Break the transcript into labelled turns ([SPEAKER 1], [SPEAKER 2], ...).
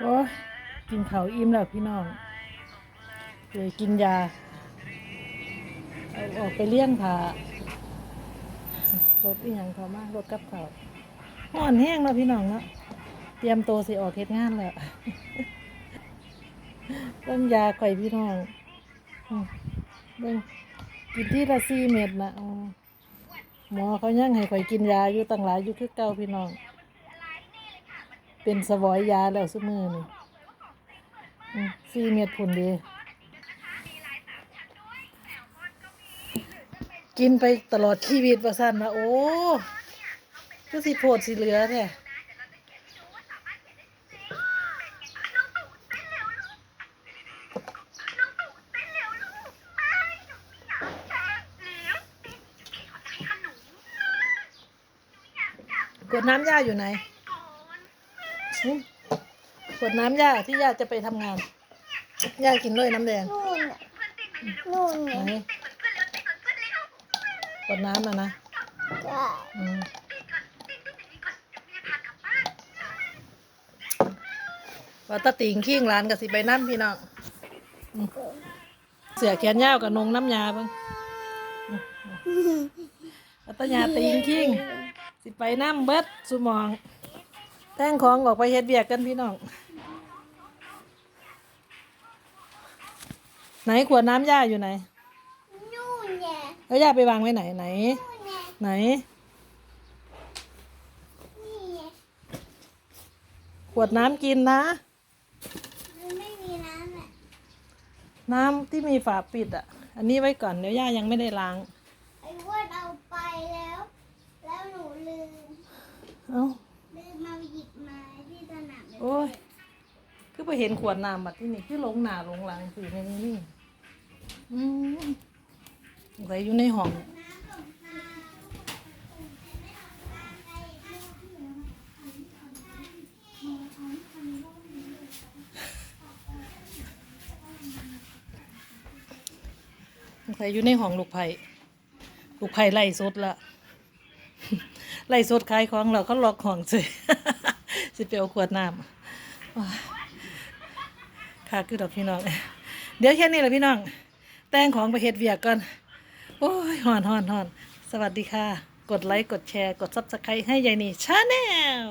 [SPEAKER 1] โอ้ยกินเขาอิ่มแล้วพี่น้องเลยกินยาออกไปเลี้ยงผารถอีหยังเขามากรถกับเขาห่อนแห้งแล้วพี่น้องเนาะเตรียมโตสิออกเฮ็ดงานแล้วเรื่องยาข่อยพี่น้องเบิ่งกินที่ละสี่เม็ดนะหมอเขายังให้ข่อยกินยาอยู่ตั้งหลายอยู่คือเก่าพี่น้อง เป็นสวอยยาแล้วซุมือนี่สี่เม็ดผุนดี กินไปตลอดชีวิตว่าสั้นนะโอ้ก็สิโพดสิเหลือแท้กดน้ำยาอยู่ไหน หึกวดน้ำย่าที่ย่าจะไปทำงาน ย่ากินเลยน้ำแดง
[SPEAKER 2] นู่นน่ะนู่น
[SPEAKER 1] ไหน
[SPEAKER 2] น่ะ
[SPEAKER 1] กวดน้ำนะนะ
[SPEAKER 2] จ้ะ
[SPEAKER 1] อืมว่าตาติงขิ้งร้านกับสิไปน้ำพี่น้องอืมเสือแขนยาวกับนงน้ำยาเบิ่งอืมว่าตายาติงขิ้งสิไปน้ำเบิดสุหมอง แต่งของออกไปเฮ็ดเบียกกันพี่น้อง ไหนขวดน้ำย่าอยู่ไหน
[SPEAKER 2] นู่นแหละ
[SPEAKER 1] แล้วย่าไปวางไว้ไหนไหน
[SPEAKER 2] นู่นแหละ
[SPEAKER 1] ไหน
[SPEAKER 2] นี่ไง
[SPEAKER 1] ขวดน้ำกินนะ
[SPEAKER 2] มันไม่มีน้ำแหละ
[SPEAKER 1] น้ำที่มีฝาปิดอะ อันนี้ไว้ก่อนเดี๋ยวย่ายังไม่ได้ล้าง
[SPEAKER 2] ไอ้อ้วนเอาไปแล้ว แล้วหนูลืม
[SPEAKER 1] เอ้า
[SPEAKER 2] ลืมมาหยิบมาที่สนาม
[SPEAKER 1] โอ้ย คือ ไปเห็นขวดน้ำบัดที่นี่คือลงหนาลงหลังคือในนี่อืมสงสัยอยู่ในห้องสงสัยอยู่ในห้องลูกไผ่ลูกไผ่ไล่สดละไล่สดขายของเราก็ล็อกห้องสิสิไปเอาขวดน้ำ ค่ะคือดอกพี่น้อง เดี๋ยวแค่นี้แหละพี่น้อง แต่งของไปเฮ็ดเวียกก่อน โอ้ยหอนหอนหอน สวัสดีค่ะ กดไลค์ กดแชร์ กดซับสไครต์ให้ยายนี่ชาแนล